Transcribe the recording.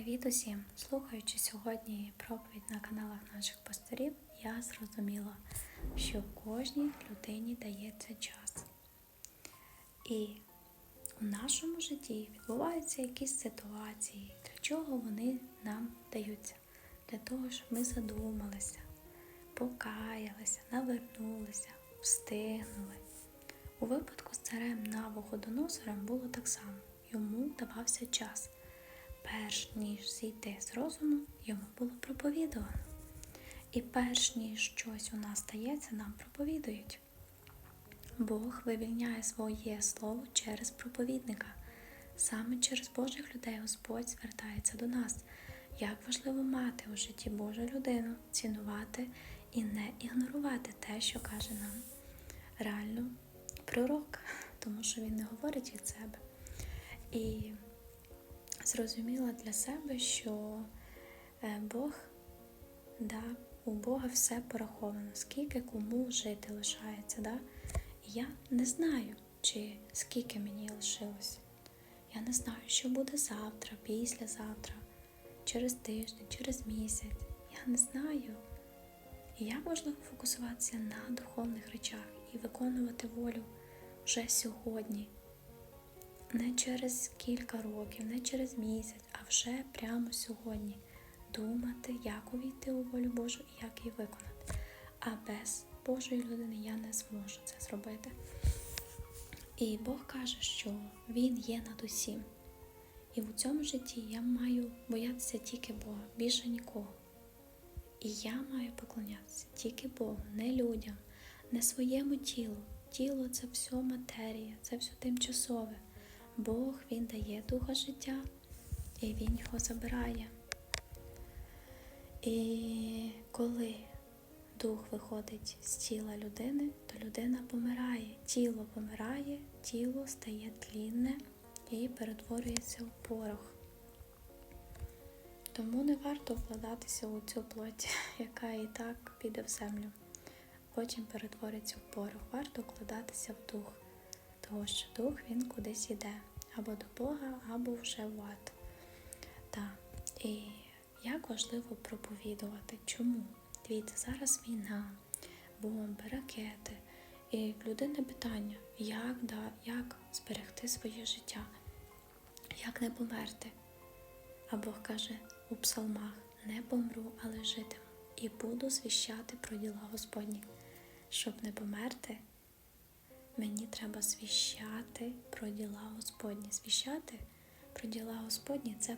Привіт усім! Слухаючи сьогодні проповідь на каналах наших пасторів, я зрозуміла, що кожній людині дається час. І у нашому житті відбуваються якісь ситуації, для чого вони нам даються? Для того, щоб ми задумалися, покаялися, навернулися, встигнули. У випадку з царем Навуходоносором було так само. Йому давався час. Перш ніж зійти з розуму, йому було проповідувано. І перш ніж щось у нас стається, нам проповідують. Бог вивільняє своє слово через проповідника. Саме через Божих людей Господь звертається до нас. Як важливо мати у житті Божу людину, цінувати і не ігнорувати те, що каже нам реально пророк, тому що він не говорить від себе. І зрозуміла для себе, що е, Бог да, у Бога все пораховано, скільки кому жити лишається. Да? Я не знаю, чи скільки мені лишилось. Я не знаю, що буде завтра, післязавтра, через тиждень, через місяць. Я не знаю. І як важливо фокусуватися на духовних речах і виконувати волю вже сьогодні не через кілька років, не через місяць, а вже прямо сьогодні думати, як увійти у волю Божу і як її виконати. А без Божої людини я не зможу це зробити. І Бог каже, що Він є над усім. І в цьому житті я маю боятися тільки Бога, більше нікого. І я маю поклонятися тільки Богу, не людям, не своєму тілу. Тіло це все матерія, це все тимчасове. Бог Він дає духа життя і Він його забирає. І коли дух виходить з тіла людини, то людина помирає. Тіло помирає, тіло стає тлінне і перетворюється в порох. Тому не варто вкладатися у цю плоть, яка і так піде в землю. Потім перетвориться в порох. Варто вкладатися в дух, тому що дух він кудись іде або до Бога, або вже в ад. Так. І як важливо проповідувати. Чому? Дивіться, зараз війна, бомби, ракети. І в людини питання, як, да, як зберегти своє життя, як не померти. А Бог каже у псалмах: не помру, але житиму, і буду звіщати про діла Господні. Щоб не померти, мені треба звіщати про діла Господні. Звіщати про діла Господні це